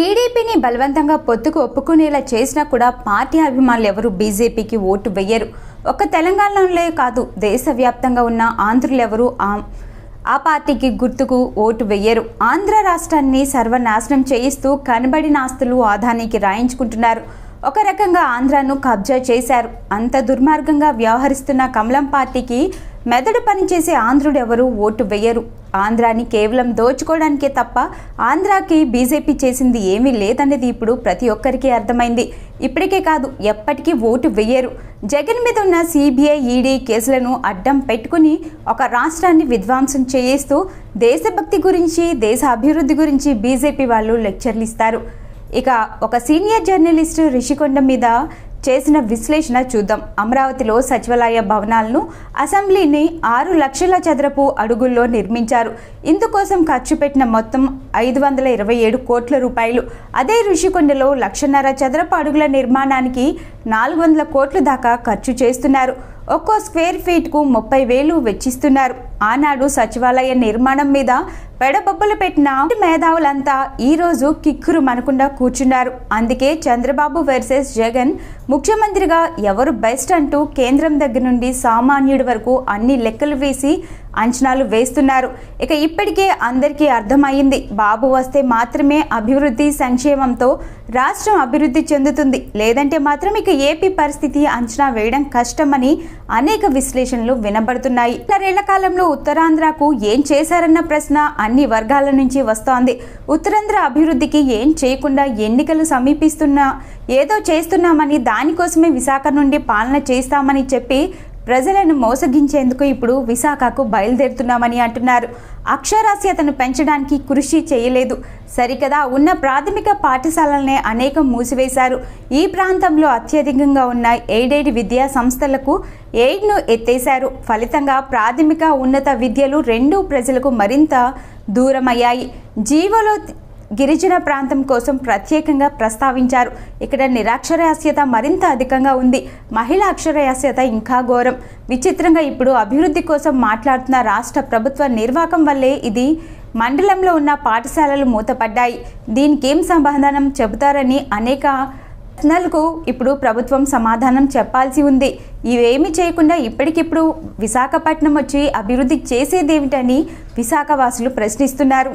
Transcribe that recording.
టీడీపీని బలవంతంగా పొత్తుకు ఒప్పుకునేలా చేసినా కూడా పార్టీ అభిమానులు ఎవరు బీజేపీకి ఓటు వెయ్యరు. ఒక్క తెలంగాణలోనే కాదు దేశవ్యాప్తంగా ఉన్న ఆంధ్రులు ఎవరు ఆ ఆ పార్టీకి గుర్తుకు ఓటు వెయ్యరు. ఆంధ్ర రాష్ట్రాన్ని సర్వనాశనం చేయిస్తూ కనబడిన ఆస్తులు ఆదానికి రాయించుకుంటున్నారు. ఒక రకంగా ఆంధ్రాను కబ్జా చేశారు. అంత దుర్మార్గంగా వ్యవహరిస్తున్న కమలం పార్టీకి మెదడు పనిచేసే ఆంధ్రుడు ఎవరు ఓటు వేయరు. ఆంధ్రాని కేవలం దోచుకోవడానికే తప్ప ఆంధ్రాకి బీజేపీ చేసింది ఏమీ లేదనేది ఇప్పుడు ప్రతి ఒక్కరికి అర్థమైంది. ఇప్పటికే కాదు ఎప్పటికీ ఓటు వేయరు. జగన్ మీద ఉన్న సిబిఐ ఈడీ కేసులను అడ్డం పెట్టుకుని ఒక రాష్ట్రాన్ని విధ్వంసం చేయిస్తూ దేశభక్తి గురించి దేశ అభివృద్ధి గురించి బీజేపీ వాళ్ళు లెక్చర్లు ఇస్తారు. ఇక ఒక సీనియర్ జర్నలిస్టు రిషికొండ మీద చేసిన విశ్లేషణ చూద్దాం. అమరావతిలో సచివాలయ భవనాలను అసెంబ్లీని ఆరు లక్షల చదరపు అడుగుల్లో నిర్మించారు. ఇందుకోసం ఖర్చు పెట్టిన మొత్తం ఐదు వందల ఇరవై ఏడు కోట్ల రూపాయలు. అదే ఋషికొండలో లక్షన్నర చదరపు అడుగుల నిర్మాణానికి నాలుగు వందల కోట్ల దాకా ఖర్చు చేస్తున్నారు. ఒక్కో స్క్వేర్ ఫీట్కు ముప్పై వేలు వెచ్చిస్తున్నారు. ఆనాడు సచివాలయ నిర్మాణం మీద పెడబొబ్బలు పెట్టిన మేధావులంతా ఈ రోజు కిక్కురు మనకుండా కూర్చున్నారు. అందుకే చంద్రబాబు వర్సెస్ జగన్ ముఖ్యమంత్రిగా ఎవరు బెస్ట్ అంటూ కేంద్రం దగ్గర నుండి సామాన్యుడి వరకు అన్ని లెక్కలు వేసి అంచనాలు వేస్తున్నారు. ఇక ఇప్పటికే అందరికీ అర్థమైంది బాబు వస్తే మాత్రమే అభివృద్ధి సంక్షేమంతో రాష్ట్రం అభివృద్ధి చెందుతుంది. లేదంటే మాత్రం ఇక ఏపీ పరిస్థితి అంచనా వేయడం కష్టమని అనేక విశ్లేషణలు వినబడుతున్నాయి. రెండేళ్ళ కాలంలో ఉత్తరాంధ్రకు ఏం చేశారన్న ప్రశ్న అన్ని వర్గాల నుంచి వస్తోంది. ఉత్తరాంధ్ర అభివృద్ధికి ఏం చేయకుండా ఎన్నికలు సమీపిస్తున్నా ఏదో చేస్తున్నామని దానికోసమే విశాఖ నుండి పాలన చేస్తామని చెప్పి ప్రజలను మోసగించేందుకు ఇప్పుడు విశాఖకు బయలుదేరుతున్నామని అంటున్నారు. అక్షరాస్యతను పెంచడానికి కృషి చేయలేదు. సరికదా ఉన్న ప్రాథమిక పాఠశాలలనే అనేకం మూసివేశారు. ఈ ప్రాంతంలో అత్యధికంగా ఉన్న ఎయిడెడ్ విద్యా సంస్థలకు ఎయిడ్ను ఎత్తేశారు. ఫలితంగా ప్రాథమిక ఉన్నత విద్యలు రెండూ ప్రజలకు మరింత దూరమయ్యాయి. జీవోలో గిరిజన ప్రాంతం కోసం ప్రత్యేకంగా ప్రస్తావించారు. ఇక్కడ నిరాక్షరాస్యత మరింత అధికంగా ఉంది. మహిళా అక్షరాస్యత ఇంకా ఘోరం. విచిత్రంగా ఇప్పుడు అభివృద్ధి కోసం మాట్లాడుతున్న రాష్ట్ర ప్రభుత్వ నిర్వాహకం వల్లే ఇది మండలంలో ఉన్న పాఠశాలలు మూతపడ్డాయి. దీనికి ఏం సమాధానం చెబుతారని అనేక ప్రశ్నలకు ఇప్పుడు ప్రభుత్వం సమాధానం చెప్పాల్సి ఉంది. ఇవేమి చేయకుండా ఇప్పటికిప్పుడు విశాఖపట్నం వచ్చి అభివృద్ధి చేసేదేమిటని విశాఖవాసులు ప్రశ్నిస్తున్నారు.